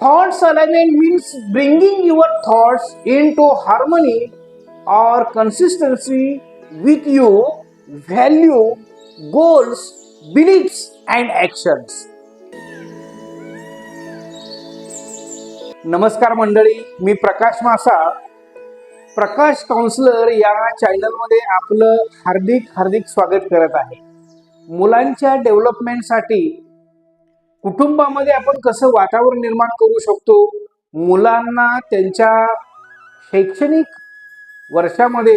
Thoughts alignment means bringing your thoughts into harmony or consistency with your value, goals, beliefs, and actions. नमस्कार मंडळी मी प्रकाश मासा प्रकाश counsellor या चॅनलमध्ये आपलं हार्दिक हार्दिक स्वागत करत आहे मुलांच्या डेव्हलपमेंटसाठी कुटुंबामध्ये आपण कसं वातावरण निर्माण करू शकतो? मुलांना त्यांच्या शैक्षणिक वर्षामध्ये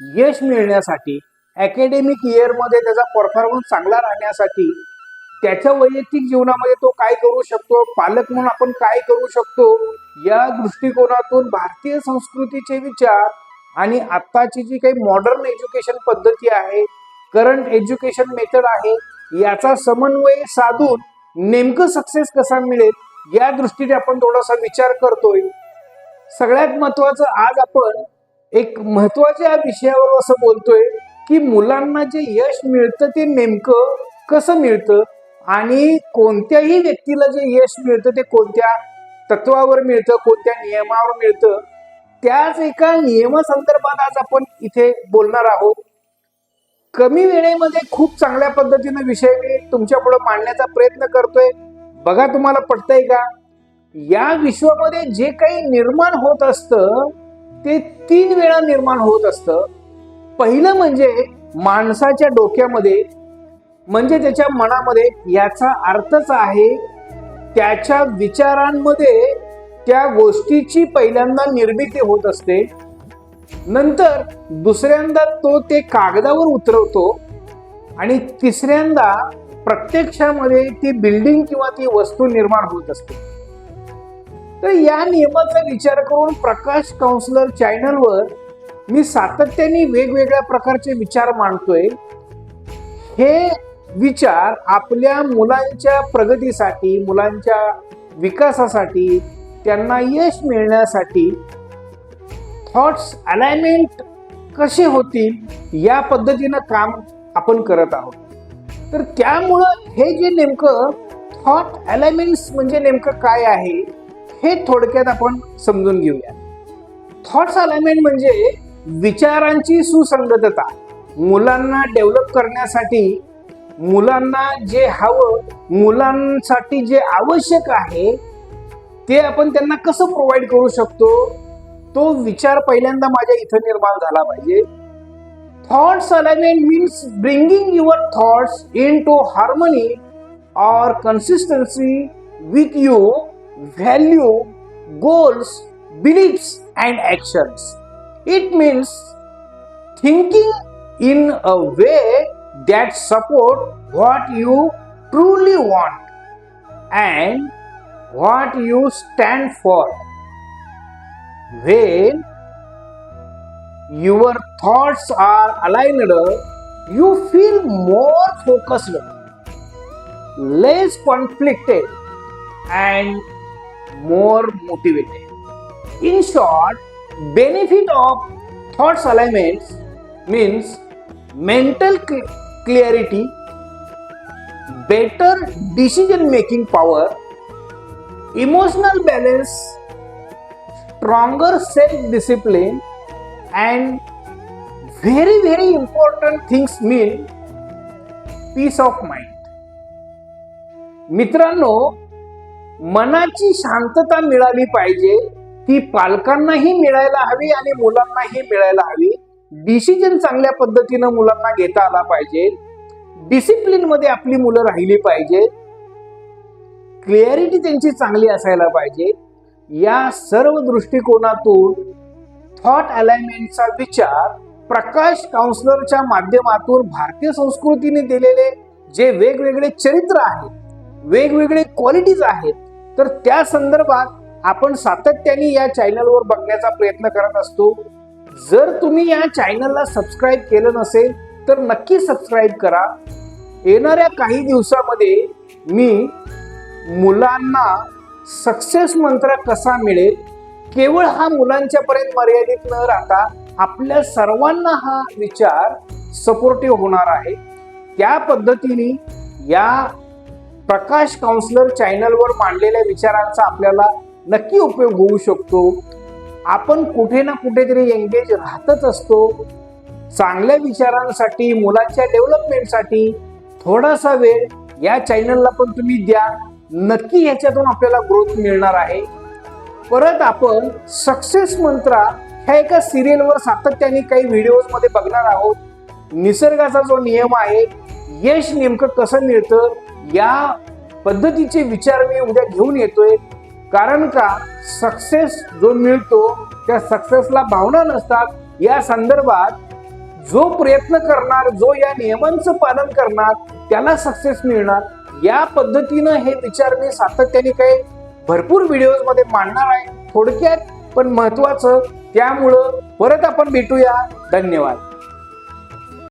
यश मिळण्यासाठी अकॅडमिक इयरमध्ये त्याचा परफॉर्मन्स चांगला राहण्यासाठी त्याच्या वैयक्तिक जीवनामध्ये तो काय करू शकतो? पालक म्हणून आपण काय करू शकतो? या दृष्टिकोनातून भारतीय संस्कृतीचे विचार आणि आत्ताची जी काही मॉडर्न एज्युकेशन पद्धती आहे करंट एज्युकेशन मेथड आहे याचा समन्वय साधून नेमकं सक्सेस कसा मिळेल या दृष्टीने आपण थोडासा विचार करतोय. सगळ्यात महत्वाचं आज आपण एक महत्त्वाच्या विषयावर असं बोलतोय की मुलांना जे यश मिळतं ते नेमकं कसं मिळतं आणि कोणत्याही व्यक्तीला जे यश मिळतं ते कोणत्या तत्वावर मिळतं कोणत्या नियमावर मिळतं त्याच एका नियमासंदर्भात आज आपण इथे बोलणार आहोत. कमी वेळेमध्ये खूप चांगल्या पद्धतीनं विषय मी तुमच्यापुढे मांडण्याचा प्रयत्न करतोय. बघा तुम्हाला पटतंय का? या विश्वामध्ये जे काही निर्माण होत असतं ते तीन वेळा निर्माण होत असतं. पहिलं म्हणजे माणसाच्या डोक्यामध्ये म्हणजे त्याच्या मनामध्ये याचा अर्थच आहे त्याच्या विचारांमध्ये त्या गोष्टीची पहिल्यांदा निर्मिती होत असते. नंतर दुसऱ्यांदा तो ते कागदावर उतरवतो आणि तिसऱ्यांदा प्रत्यक्षामध्ये ती बिल्डिंग किंवा ती वस्तू निर्माण होत असते. तर या नियमाचा विचार करून प्रकाश काउन्सिलर चॅनलवर मी सातत्याने वेगवेगळ्या प्रकारचे विचार मांडतोय. हे विचार आपल्या मुलांच्या प्रगतीसाठी मुलांच्या विकासासाठी त्यांना यश मिळण्यासाठी थॉट्स अलाइनमेंट कसे होतील या पद्धतीनं काम आपण करत आहोत. तर त्यामुळं हे जे नेमकं थॉट अलाइनमेंट्स म्हणजे नेमकं काय आहे हे थोडक्यात आपण समजून घेऊया. थॉट्स अलाइनमेंट म्हणजे विचारांची सुसंगतता मुलांना डेव्हलप करण्यासाठी मुलांना जे हवं मुलांसाठी जे आवश्यक आहे ते आपण त्यांना कसं प्रोव्हाइड करू शकतो तो विचार पहिल्यांदा माझ्या इथं निर्माण झाला पाहिजे. Thoughts alignment means bringing your thoughts into harmony और consistency with you value goals beliefs and actions it means thinking in a way that support what you truly want and what you stand for When your thoughts are aligned, you feel more focused, less conflicted, and more motivated. In short, benefit of thoughts alignments means mental cl- clarity, better decision making power, emotional balance, stronger self discipline, and very, very important things mean peace of mind. मित्रांनो मनाची शांतता मिळाली पाहिजे ती पालकांनाही मिळायला हवी आणि मुलांनाही मिळायला हवी. डिसिजन चांगल्या पद्धतीनं मुलांना घेता आला पाहिजे. डिसिप्लिनमध्ये आपली मुलं राहिली पाहिजे. क्लिअरिटी त्यांची चांगली असायला पाहिजे. या सर्व दृष्टिकोनातून थॉट अलाइनमेंटचा विचार प्रकाश काउन्सिलरच्या माध्यमातून भारतीय संस्कृतीने दिलेले जे वेगवेगळे चरित्र आहेत वेगवेगळे क्वालिटीज आहेत तर त्या संदर्भात आपण सातत्याने या चॅनलवर बघण्याचा प्रयत्न करत असतो. जर तुम्ही या चॅनलला सबस्क्राईब केलं नसेल तर नक्की सबस्क्राईब करा. येणाऱ्या काही दिवसामध्ये मी मुलांना सक्सेस मंत्र कसा मिळेल? केवळ हा मुलांच्या पर्यंत मर्यादित न राहता आपल्या सर्वांना हा विचार सपोर्टिव्ह होणार आहे. त्या पद्धतीने या प्रकाश काउन्सिलर चॅनलवर मांडलेल्या विचारांचा आपल्याला नक्की उपयोग होऊ शकतो. आपण कुठे ना कुठेतरी एंगेज राहतच असतो. चांगल्या विचारांसाठी मुलांच्या डेव्हलपमेंटसाठी थोडासा वेळ या चॅनलला पण तुम्ही द्या. नक्की ह्याच्यातून आपल्याला ग्रोथ मिळणार आहे. परत आपण सक्सेस मंत्रा ह्या एका सिरियलवर सातत्याने काही व्हिडिओजमध्ये बघणार आहोत. निसर्गाचा जो नियम आहे यश नेमकं कसं मिळतं या पद्धतीचे विचार मी उद्या घेऊन येतोय. कारण का सक्सेस जो मिळतो त्या सक्सेसला भावना नसतात. या संदर्भात जो प्रयत्न करणार जो या नियमांचं पालन करणार त्याला सक्सेस मिळणार. या पद्धतीनं हे विचार मी सातत्याने काही भरपूर व्हिडिओजमध्ये मांडणार आहे. थोडक्यात पण महत्वाचं. त्यामुळं परत आपण भेटूया. धन्यवाद.